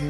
เรา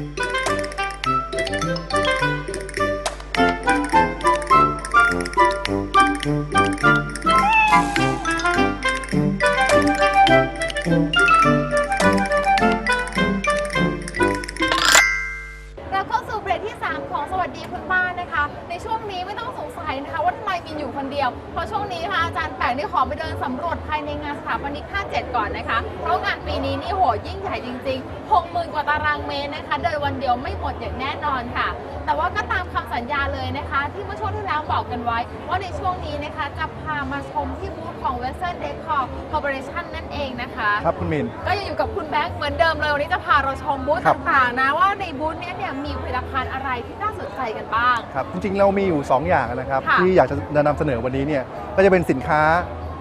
เข้าสู่เบรกที่ 3 ของสวัสดีคุณป้านนะคะ ในช่วงนี้ไม่ต้องสงสัยนะคะ ว่าทำไมมีอยู่คนเดียว เพราะช่วงนี้ค่ะอาจารย์แปงได้ขอไปเดินสำรวจภายในงานสถาปนิก 57 ก่อนนะคะ เพราะงานปีนี้นี่โหยิ่งใหญ่จริง ๆ 60,000 กว่าตารางเมตรนะคะเดินวันเดียวไม่หมดอย่างแน่นอนค่ะ แต่ว่าก็ตามคำสัญญาเลยนะคะ ที่เมื่อช่วงที่แล้วบอกกันไว้ ว่าในช่วงนี้นะคะจะพามาชมที่บูธของ Western Decor Corporation นั่นเองนะคะ ครับคุณมิน ก็ยังอยู่กับคุณแบงค์เหมือนเดิมเลย วันนี้จะพาเราชมบูธครับ ต่างๆนะว่าในบูธเนี้ยเนี่ยมีผลิตภัณฑ์อะไรที่น่าสนใจกันบ้าง ครับจริงๆเรามีอยู่ 2 อย่างนะครับ ค่ะ ที่อยากจะนำเสนอวันนี้เนี่ยก็จะเป็นสินค้า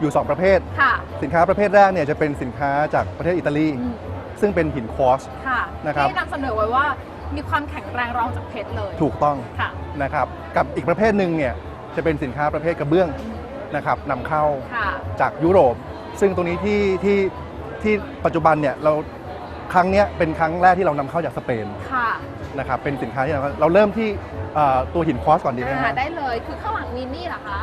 อยู่ 2 ประเภท ค่ะ สินค้าประเภทแรกเนี่ยจะเป็นสินค้าจากประเทศอิตาลีอืม ซึ่งเป็นหินควอสค่ะนะครับ ที่นำเสนอไว้ว่ามีความแข็งแรงรองจากเพชรเลยถูกต้องค่ะ นะครับ กับอีกประเภทหนึ่งเนี่ยจะเป็นสินค้าประเภทกระเบื้องนะครับนำเข้าค่ะ จากยุโรป ซึ่งตรงนี้ที่ที่ที่ปัจจุบันเนี่ยเราครั้งเนี้ยเป็นครั้งแรกที่เรานำเข้าจากสเปนค่ะนะครับเป็นสินค้าที่เราเราเริ่มที่เอ่อตัวหินควอสก่อนดีไหมอ่าฮะ ได้เลยคือข้างหลังมีนี่เหรอคะ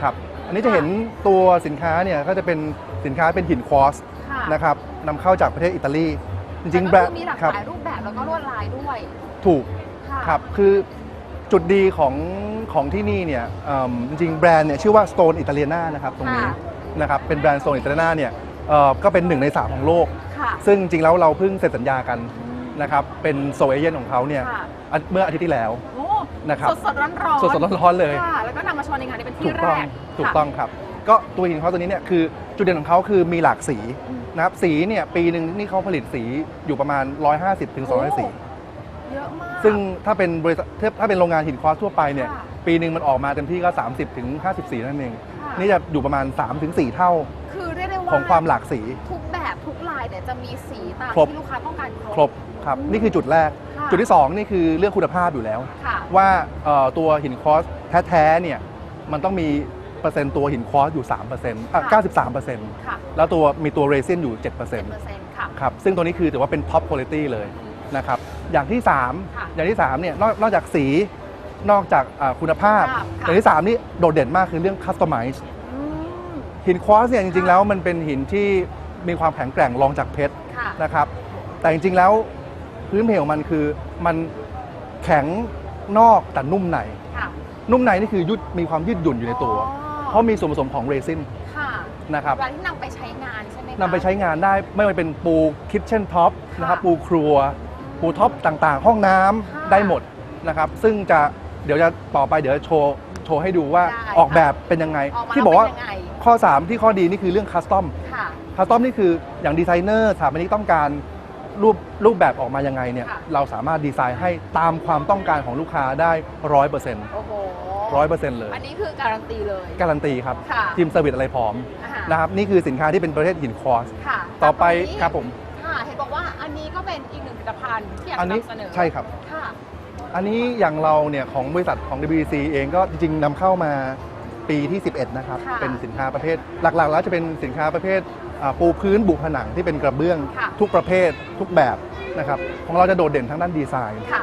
ครับ อันนี้จะเห็นตัวสินค้าเนี่ยก็จะเป็นสินค้าเป็นหินควอสค่ะ นะครับนำเข้าจากประเทศอิตาลีจริงๆแบรแล้วนก็ด์คือมีหลากครับหลายรูปแบบแล้วก็ลวดลายด้วยถูกค่ะครับคือจุดดีของของที่นี่เนี่ยเอิ่มจริงๆแบรนด์เนี่ยชื่อว่า Stone Italiana นะครับตรงนี้ค่ะนะครับเป็นแบรนด์ Stone Italiana เนี่ยเอ่อก็เป็นหนึ่งในสามของโลกค่ะซึ่งจริงๆแล้วเราเพิ่งเซ็นสัญญากันนะครับเป็นโซเอเย่นของเขาเนี่ยค่ะอันเมื่ออาทิตย์ที่แล้วโอ้นะครับสดสดร้อนร้อนสดๆร้อนๆเลยค่ะแล้วก็นำมาโชว์ในงานนี้เป็นที่ถูกแรต้องกถูกค่ะต้องครับ ก็ตัวหินเขาตัวนี้เนี่ยคือจุดเด่นของเขาคือมีหลากสีอืมนะครับสีเนี่ยปีหนึ่งนี่เขาผลิตสีอยู่ประมาณ 150ถึง200สี เยอะมาก ซึ่งถ้าเป็นบริษัทถ้าถ้าเป็นโรงงานหินควอสทั่วไปเนี่ยค่ะปีหนึ่งมันออกมาเต็มที่ก็ 30ถึง50สีนั่นเอง ค่ะ นี่จะอยู่ประมาณ3ถึง4เท่าคือเรียกได้ว่าของความหลากสี ทุกแบบทุกลายเนี่ยจะมีสีตามครบ ที่ลูกค้าต้องการครบครับอืมนี่คือจุดแรก ค่ะจุดที่ 2 นี่คือเรื่องคุณภาพอยู่แล้ว ค่ะ ว่าเอ่อตัวหินควอสแท้ๆเนี่ยมันต้องมี เปอร์เซ็นต์ตัวหินควอสอยู่ 3%อะค่ะ93%ค่ะแล้วตัวมีตัวเรซินอยู่7%เจ็ดเปอร์เซ็นต์ค่ะ ครับ ซึ่งตัวนี้คือถือว่าเป็นท็อปคุณภาพเลยนะครับ อย่างที่ ค่ะ3 อย่างที่3เนี่ยนอกนอกจากสี นอกจากอ่าคุณภาพค่ะ อย่างที่ 3 นี่โดดเด่นมากคือเรื่องคัสตอมไมซ์อืมหินควอสเนี่ยจริงๆ แล้วมันเป็นหินที่มีความแข็งแกร่งรองจากเพชรค่ะนะครับ แต่จริงๆ แล้วพื้นเพของมันคือมันแข็งนอกแต่นุ่มใน ค่ะนุ่มในนี่คือยืดมีความยืดหยุ่นอยู่ในตัว อ๋อ เพราะมีส่วนผสมของเรซินค่ะนะครับเวลาที่นำไปใช้งานใช่ไหมคะนำไปใช้งานได้ไม่ว่าเป็นปูคิทเช่นท็อปนะครับค่ะปูครัว ปูท็อปต่างๆ ห้องน้ำค่ะได้หมดนะครับ ซึ่งจะเดี๋ยวจะต่อไปเดี๋ยวจะโชว์โชว์ให้ดูว่าได้ออกแบบเป็นยังไง ออกมาที่บอกว่าแล้วเป็นยังไง ข้อ 3 ที่ข้อดีนี่คือเรื่องคัสตอม ค่ะ คัสตอมนี่คืออย่างดีไซเนอร์สถาปนิกต้องการรูปรูปแบบออกมายังไงเนี่ยค่ะ เราสามารถดีไซน์ให้ตามความต้องการของลูกค้าได้ร้อยเปอร์เซ็นต์ โอ้โห ร้อยเปอร์เซ็นต์เลย อันนี้คือการันตีเลย การันตีครับ ค่ะทีมเซอร์วิสอะไรพร้อมอ่าฮะ นะครับนี่คือสินค้าที่เป็นประเภทหินควอสค่ะต่อไปตงนี้ครับผมค่ะเห็นบอกว่าอันนี้ก็เป็นอีกหนึ่งผลิตภัณฑ์ที่อยากอันจะนี้นำเสนอใช่ครับ ค่ะ อันนี้อย่างเราเนี่ยของบริษัทของ WBC เองก็จริงๆนำเข้ามาปีที่ 11 นะครับ ค่ะเป็นสินค้าประเภท หลักๆ แล้วจะเป็นสินค้าประเภทอ่าปูพื้นบุผนังที่เป็นกระเบื้อง ค่ะ ทุกประเภททุกแบบนะครับของเราจะโดดเด่นทั้งด้านดีไซน์ค่ะ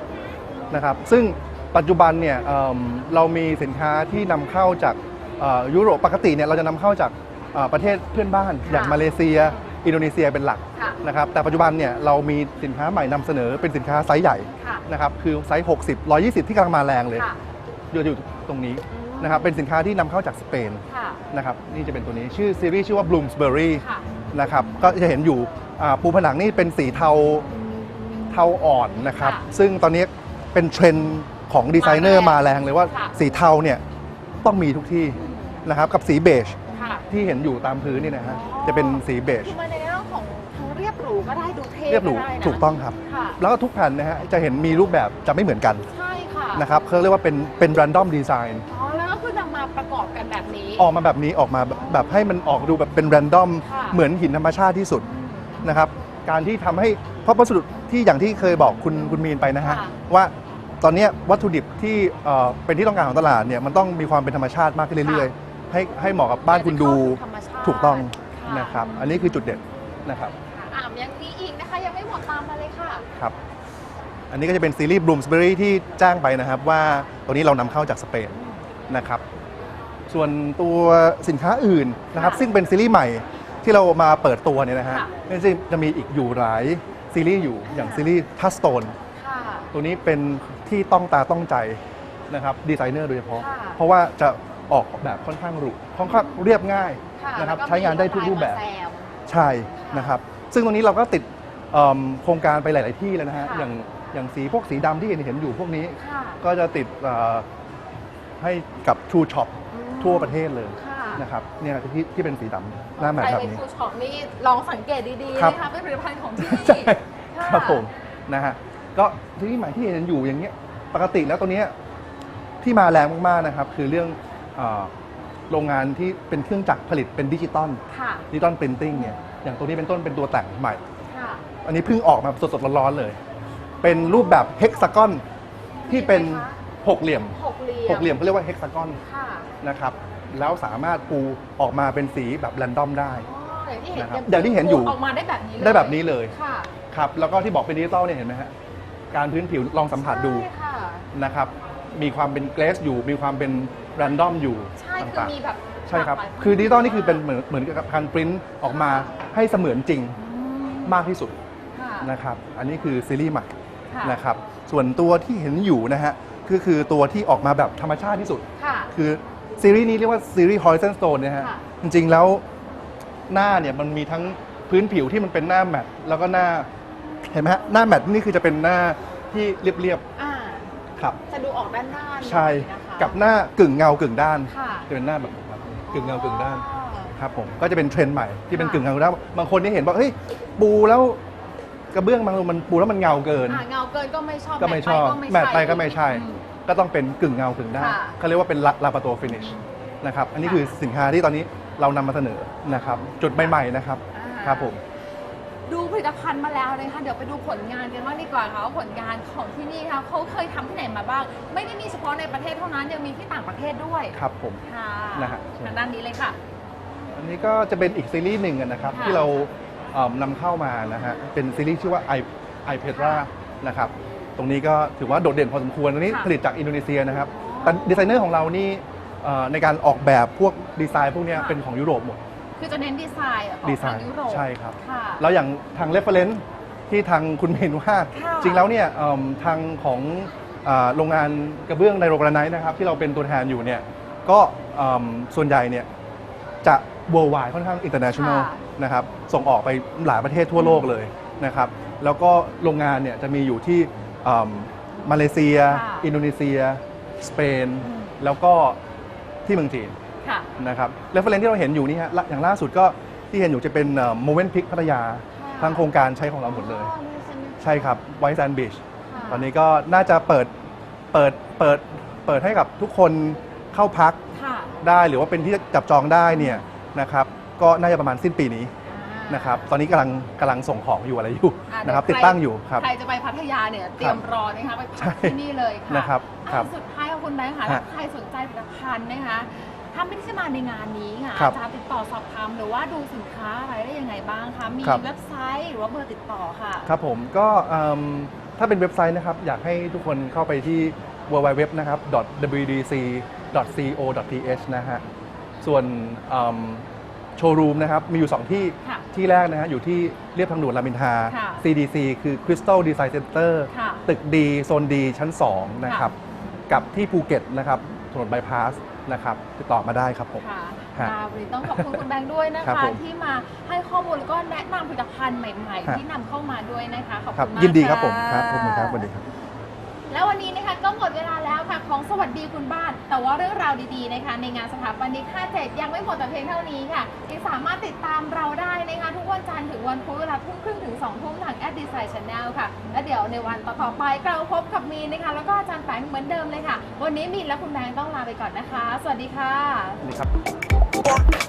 นะครับซึ่ง ปัจจุบันเนี่ยเอิ่มเรามีสินค้าที่นำเข้าจากเอ่อยุโรปปกติเนี่ยเราจะนำเข้าจากเอ่อประเทศเพื่อนบ้านค่ะอย่างมาเลเซีย อินโดนีเซียเป็นหลักค่ะ นะครับแต่ปัจจุบันเนี่ยเรามีสินค้าใหม่นำเสนอเป็นสินค้าไซส์ใหญ่ค่ะนะครับคือไซส์ 60 120 ที่กำลังมาแรงเลยค่ะอยู่อยู่ตรงนี้อืมนะครับเป็นสินค้าที่นำเข้าจากสเปนค่ะ นะครับนี่จะเป็นตัวนี้ชื่อซีรีส์ชื่อว่า Bloomsbury ค่ะ นะครับก็จะเห็นอยู่อ่าปูผนังนี่เป็นสีเทาเทาอ่อนนะครับ ค่ะซึ่งตอนนี้เป็นเทรนด์ ของดีไซเนอร์มามาแรแรงงเลยว่าค่ะ สีเทาเนี่ยต้องมีทุกที่นะครับกับสีเบจค่ะที่เห็นอยู่ตามพื้นนี่นะฮะอ๋อจะเป็นสีเบจคือมาในเรื่องของทั้งเรียบหรูก็ได้ดูเท่เรียบหรูก็ได้นะถูกต้องครับ ค่ะ แล้วก็ทุกแผ่นนะฮะจะเห็นมีรูปแบบจะไม่เหมือนกันใช่ค่ะนะครับเขาเรียกว่าเป็นเป็น random design อ๋อแล้วก็คือนำมาประกอบกันแบบนี้ ออกมาแบบนี้ออกมาแบบแบบให้มันออกดูแบบเป็น random ค่ะ เหมือนหินธรรมชาติที่สุด นะครับการที่ทำให้เพราะวัสดุที่อย่างที่เคยบอกคุณคุณมีนไปนะฮะค่ะว่า ตอนเนี้ยวัตถุดิบที่เอ่อเป็นที่ต้องการของตลาดเนี่ยมันต้องมีความเป็นธรรมชาติมากขึ้นเรื่อยๆ ให้ให้เหมาะกับบ้านคุณดูธรรมชาติถูกต้องค่ะนะครับ อันนี้คือจุดเด่นนะครับอ่ายังมีอีกนะคะยังไม่หมดตามมาเลยค่ะ ครับ อันนี้ก็จะเป็นซีรีส์ Bloomsbury ที่แจ้งไปนะครับว่าตัวนี้เรานำเข้าจากสเปนนะครับ ส่วนตัวสินค้าอื่นนะครับ ค่ะซึ่งเป็นซีรีส์ใหม่ที่เรามาเปิดตัวเนี่ยนะฮะค่ะก็จะจะมีอีกอยู่หลายซีรีส์อยู่อย่างซีรีส์ทัสโตนค่ะ ตัวนี้เป็นที่ต้องตาต้องใจนะครับดีไซเนอร์โดยเฉพาะ ค่ะเพราะว่าจะออกแบบค่อนข้างหรูค่อนข้างเรียบง่ายค่ะนะครับแล้วก็ใช้งานได้ทุกรูปแบบมีลวดลายมาซมใช่นะครับซึ่งตรงนี้เราก็ติดเอิ่มโครงการไปหลาย ๆ ที่แล้วนะฮะค่ะ อย่างอย่างสีพวกสีดำที่เห็นเห็นอยู่พวกนี้ ค่ะก็จะติดเอ่อให้กับ True Shop อืมทั่วประเทศเลยค่ะนะครับเนี่ยที่ที่เป็นสีดำหน้าแมทใครแบบไปนี้ฟูช็อปนี่ลองสังเกตดีๆครับ นะคะเป็นผลิตภัณฑ์ของที่นี่ใช่ะครับผมนะฮะ ก็ที่ใหม่ที่เห็นอยู่อย่างเงี้ยปกติแล้วตัวเนี้ยที่มาแรงมากๆนะครับ คือเรื่องเออโรงงานที่เป็นเครื่องจักรผลิตเป็นดิจิตอลค่ะ ดิจิตอลปรินติ้งเนี่ยอย่างตัวนี้เป็นต้นเป็นตัวแต่งใหม่ ค่ะอันนี้เพิ่งออกมาสดๆร้อนๆเลย เป็นรูปแบบเฮกซากอนที่เป็นหกเหลี่ยมหกเหลี่ยมหกเหลี่ยมเขาเรียกว่าเฮกซากอนค่ะนะครับแล้วสามารถปูออกมาเป็นสีแบบแรนดอมได้ อ๋ออย่างที่เห็นนะครับอย่างที่เห็นอยู่ ออกมาได้แบบนี้เลยได้แบบนี้เลยค่ะ ครับแล้วก็ที่บอกเป็นดิจิตอลเนี่ยเห็นไหมฮะ การพื้นผิวลองสัมผัสดูใช่ค่ะ นะครับ มีความเป็นเกรสอยู่ มีความเป็นแรนดอมอยู่ใช่คือต่างมีแบบๆ ใช่ครับ หลากหลายคือดิจิตอลนี่คือเป็นเหมือนเหมือนกับการปริ้นออกมาให้เสมือนจริงอืมมากที่สุดค่ะนะครับ อันนี้คือซีรีส์ใหม่ค่ะนะครับ ส่วนตัวที่เห็นอยู่นะฮะก็คือตัวที่ออกมาแบบธรรมชาติที่สุด ค่ะ คือซีรีส์นี้เรียกว่าซีรีส์ Horizon Stone นะฮะ ค่ะ จริงๆแล้วหน้าเนี่ยมันมีทั้งพื้นผิวที่มันเป็นหน้าแมตต์แล้วก็หน้า เห็นไหมฮะหน้าแมตต์นี่คือจะเป็นหน้าที่เรียบอ่าๆครับ จะดูออกด้านด้านๆใช่นะคะกับหน้ากึ่งเงากึ่งด้าน ค่ะจะเป็นหน้าแบบแบบกึ่งเงากึ่งด้าน อ๋อ ครับผมก็จะเป็นเทรนด์ใหม่ที่เป็นค่ะ กึ่งเงากึ่งด้านบางคนนี่เห็นว่าเฮ้ยปูแล้วกระเบื้องบางมันปูแล้วมันเงาเกิน อ่าเงาเกินก็ไม่ชอบก็ไม่ชอบแมทไปก็ไม่แมตต์ไปก็ไม่ใช่ อืม ก็ต้องเป็นกึ่งเงากึ่งด้านค่ะเขาเรียกว่าเป็นลาปาโตฟินิชนะครับอันนี้ค่ะ คือสินค้าที่ตอนนี้เรานำมาเสนอนะครับจุดใหม่ๆนะครับอ่าครับผม ดูผลิตภัณฑ์มาแล้วนะคะเดี๋ยวไปดูผลงานกันบ้างดีกว่าค่ะว่าผลงานของที่นี่ค่ะเขาเคยทำที่ไหนมาบ้าง ไม่ได้มีเฉพาะในประเทศเท่านั้นยังมีที่ต่างประเทศด้วยครับผม ค่ะนะฮะ ทางด้านนี้เลยค่ะ อันนี้ก็จะเป็นอีกซีรีส์หนึ่งอะนะครับ ค่ะที่เราเอิ่มนำเข้ามานะฮะเป็นซีรีส์ชื่อว่า i i p e t r a นะครับตรงนี้ก็ถือว่าโดดเด่นพอสมควรอันนี้ค่ะ ผลิตจากอินโดนีเซียนะครับแต่ดีไซเนอร์ของเรานี่เอ่อในการออกแบบพวกดีไซน์พวกเนี้ยค่ะเป็นของยุโรปหมด คือจะเน้นดีไซน์ของดีไซทางน์ยุโรปใช่ครับ ค่ะ แล้วอย่างทาง reference ที่ทางคุณเมนว่า ค่ะจริงแล้วเนี่ยเอิ่มทางของอ่าโรงงานกระเบื้องในโรกราไนท์นะครับ ที่เราเป็นตัวแทนอยู่เนี่ยก็เอิ่มส่วนใหญ่เนี่ยจะ worldwide ค่อนข้าง international ค่ะ นะครับ ส่งออกไปหลายประเทศทั่วโลกเลยนะครับ แล้วก็โรงงานเนี่ยจะมีอยู่ที่เอิ่มมาเลเซีย ค่ะอินโดนีเซีย สเปน อืม แล้วก็ที่เมืองจีน ค่ะนะครับเรฟเฟรนที่เราเห็นอยู่นี่ฮะละอย่างล่าสุดก็ที่เห็นอยู่จะเป็นโมเมนต์พิกพัทยาค่ะทางโครงการใช้ของเราหมดเลย อ๋อนี่ใช่ไหมใช่ครับไวท์แซนด์บีชค่ะตอนนี้ก็น่าจะเปิดเปิดเปิดเปิดให้กับทุกคนเข้าพักค่ะได้หรือว่าเป็นที่จับจองได้เนี่ยนะครับก็น่าจะประมาณสิ้นปีนี้อ่านะครับตอนนี้กำลังกำลังส่งของอยู่อะไรอยู่อ่านะครับเดี๋ติยวดใครตั้งอยู่ครับ ใครจะไปพัทยาเนี่ยเตรียมรอนะคะไปพัใช่กที่นี่เลยค่ะนะครับอะครับสุดท้ายค่ะคุณแบงค์ค่ะฮะ ถ้าใครสนใจผลิตภัณฑ์นะคะ ถ้าไม่ได้จะมาในงานนี้ค่ะครับจะติดต่อสอบถามหรือว่าดูสินค้าอะไรได้ยังไงบ้างคะมีครับ เว็บไซต์หรือว่าเบอร์ติดต่อค่ะ ครับผมก็เอิ่มถ้าเป็นเว็บไซต์นะครับ อยากให้ทุกคนเข้าไปที่ www นะครับ wdc.co.th นะฮะ ส่วนโชว์รูมนะครับ มีอยู่ 2 ที่ค่ะที่แรกนะฮะ อยู่ที่เรียบทางด่วนรามอินทรา ค่ะ CDC คือ Crystal Design Center ค่ะตึกดีโซนดีชั้น 2 นะครับ กับที่ภูเก็ตนะครับถนนบายพาส นะครับติดต่อมาได้ครับผม ค่ะฮะค่ะวันนี้ต้องขอบคุณคุณแบงค์ด้วยนะครัคะ บผมที่มาให้ข้อมูลแล้วก็แนะนำผลิตภัณฑ์ใหม่ฮะๆที่นำเข้ามาด้วยนะคะ ขอบครับคุณมากยินดีครับผมะครับขอบคุณครับสวัสดีครับ แล้ววันนี้นะคะก็หมดเวลาแล้วค่ะของสวัสดีคุณบ้าน แต่ว่าเรื่องราวดีๆนะคะในงานสถาปนิก57 ยังไม่หมดแต่เพียงเท่านี้ค่ะยังสามารถติดตามเราได้นะคะทุกวันจันทร์ถึงวันพุธเวลาทุ่มครึ่งถึง2ทุ่มทางแอดดีไซน์ชาแนลค่ะ และเดี๋ยวในวันต่อๆไปเราพบกับมีนนะคะ แล้วก็อาจารย์แปงเหมือนเดิมเลยค่ะ วันนี้มีนและคุณแบงค์ต้องลาไปก่อนนะคะ สวัสดีค่ะ สวัสดีครับ